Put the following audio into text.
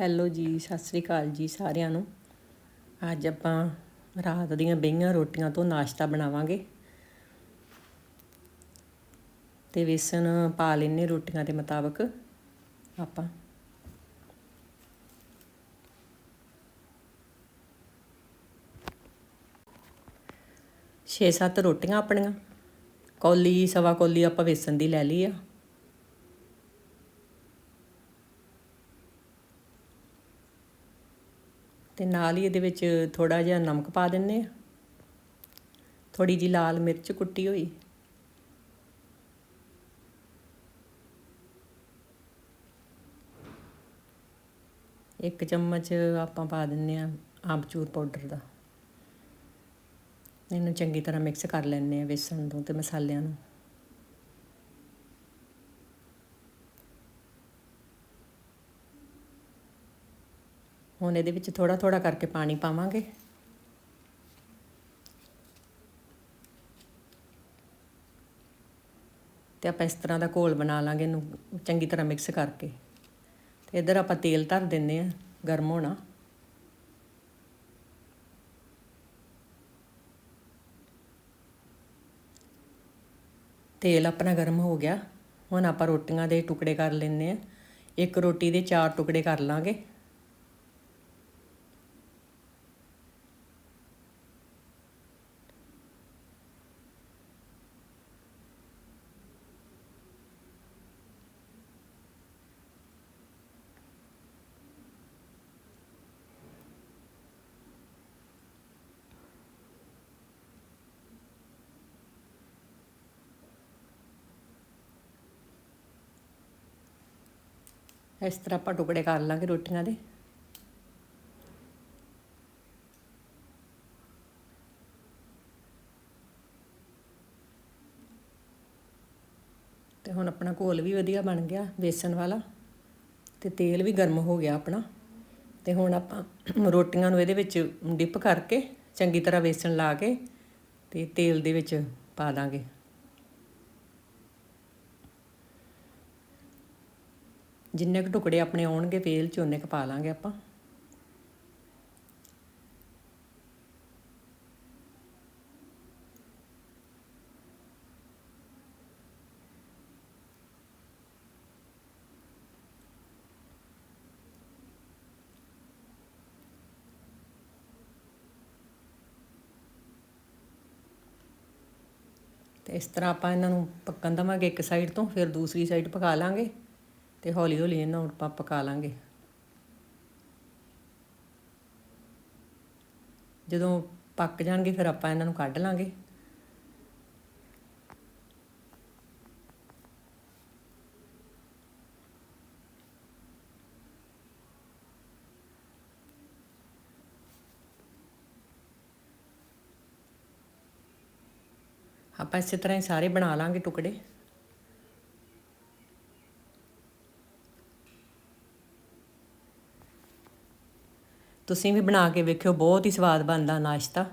Hello ਜੀ, ਸਤਿ ਸ੍ਰੀ ਅਕਾਲ ਜੀ ਸਾਰਿਆਂ ਨੂੰ। ਅੱਜ ਆਪਾਂ ਰਾਤ ਦੀਆਂ ਬਈਆਂ ਰੋਟੀਆਂ ਤੋਂ ਨਾਸ਼ਤਾ ਬਣਾਵਾਂਗੇ। ਤੇ ਵੇਸਣ ਪਾ ਲੈਨੇ ਰੋਟੀਆਂ ਦੇ ਮੁਤਾਬਕ ਆਪਾਂ। ਛੇ ਸੱਤ ਰੋਟੀਆਂ ਆਪਣੀਆਂ। ਕੌਲੀ, ਸਵਾ ਕੌਲੀ ਆਪਾਂ ਵੇਸਣ ਦੀ ਲੈ ਲਈ ਆ। ਤੇ ਨਾਲ ਹੀ ਇਹਦੇ ਵਿੱਚ ਥੋੜਾ ਜਿਹਾ ਨਮਕ ਪਾ ਦਿੰਨੇ ਆ ਥੋੜੀ ਜੀ ਲਾਲ ਮਿਰਚ ਕੁੱਟੀ ਹੋਈ। ਇੱਕ ਚਮਚ ਆਪਾਂ ਪਾ ਦਿੰਨੇ ਆ ਆਮਚੂਰ ਪਾਊਡਰ ਦਾ। ਇਹਨੂੰ ਚੰਗੀ ਤਰ੍ਹਾਂ ਮਿਕਸ ਕਰ ਲੈਣੇ ਆ ਵੇਸਣ ਤੋਂ ਤੇ ਮਸਾਲਿਆਂ ਨੂੰ। ਹੁਣ ਇਹਦੇ ਵਿੱਚ ਥੋੜਾ ਥੋੜਾ ਕਰਕੇ ਪਾਣੀ ਪਾਵਾਂਗੇ। ਤੇ ਆਪਾਂ ਇਸ ਤਰ੍ਹਾਂ ਦਾ ਘੋਲ ਬਣਾ ਲਾਂਗੇ ਇਹਨੂੰ ਚੰਗੀ ਤਰ੍ਹਾਂ ਮਿਕਸ ਕਰਕੇ। ਤੇ ਇਧਰ ਆਪਾਂ ਤੇਲ ਧਰ ਦਿੰਨੇ ਆ ਗਰਮ ਹੋਣਾ। ਤੇਲ ਆਪਣਾ ਗਰਮ ਹੋ ਗਿਆ। ਹੁਣ ਆਪਾਂ ਰੋਟੀਆਂ ਦੇ ਟੁਕੜੇ ਕਰ ਲੈਨੇ ਆ ਇੱਕ ਰੋਟੀ ਦੇ ਚਾਰ ਟੁਕੜੇ ਕਰ ਲਾਂਗੇ। ਇਸ ਤਰ੍ਹਾਂ ਆਪਾਂ ਟੁਕੜੇ ਕਰ ਲਾਂਗੇ ਰੋਟੀਆਂ ਦੇ। ਤੇ ਹੁਣ ਆਪਣਾ ਘੋਲ ਵੀ ਵਧੀਆ ਬਣ ਗਿਆ ਵੇਸਣ ਵਾਲਾ। ਤੇ ਤੇਲ ਵੀ ਗਰਮ ਹੋ ਗਿਆ ਆਪਣਾ। ਤੇ ਹੁਣ ਆਪਾਂ ਰੋਟੀਆਂ ਨੂੰ ਇਹਦੇ ਵਿੱਚ ਡਿਪ ਕਰਕੇ ਚੰਗੀ ਤਰ੍ਹਾਂ ਵੇਸਣ ਲਾ ਕੇ ਤੇ ਤੇਲ ਦੇ ਵਿੱਚ ਪਾ ਦਾਂਗੇ। ਜਿੰਨੇ ਕੁ ਟੁਕੜੇ ਆਪਣੇ ਆਉਣਗੇ, ਵੇਲ ਚ ਉਹਨੇ ਕੁ ਪਾ ਲਾਂਗੇ ਆਪਾਂ। ਤੇ ਇਸ ਤਰ੍ਹਾਂ ਆਪਾਂ ਇਹਨਾਂ ਨੂੰ ਪੱਕਣ ਦਵਾਂਗੇ, ਇੱਕ ਸਾਈਡ ਤੋਂ, ਫਿਰ ਦੂਸਰੀ ਸਾਈਡ ਪਕਾ ਲਾਂਗੇ। ਤੇ ਹੌਲੀ ਹੌਲੀ ਇਹਨਾਂ ਨੂੰ ਆਪਾਂ ਪਕਾ ਲਾਂਗੇ। ਜਦੋਂ ਪੱਕ ਜਾਣਗੇ ਫਿਰ ਆਪਾਂ ਇਹਨਾਂ ਨੂੰ ਕੱਢ ਲਾਂਗੇ। ਆਪਾਂ ਇਸੇ ਤਰ੍ਹਾਂ ਹੀ ਸਾਰੇ ਬਣਾ ਲਾਂਗੇ ਟੁਕੜੇ। ਤੁਸੀਂ ਵੀ ਬਣਾ ਕੇ ਵੇਖਿਓ ਬਹੁਤ ਹੀ ਸਵਾਦ ਬਣਦਾ ਨਾਸ਼ਤਾ।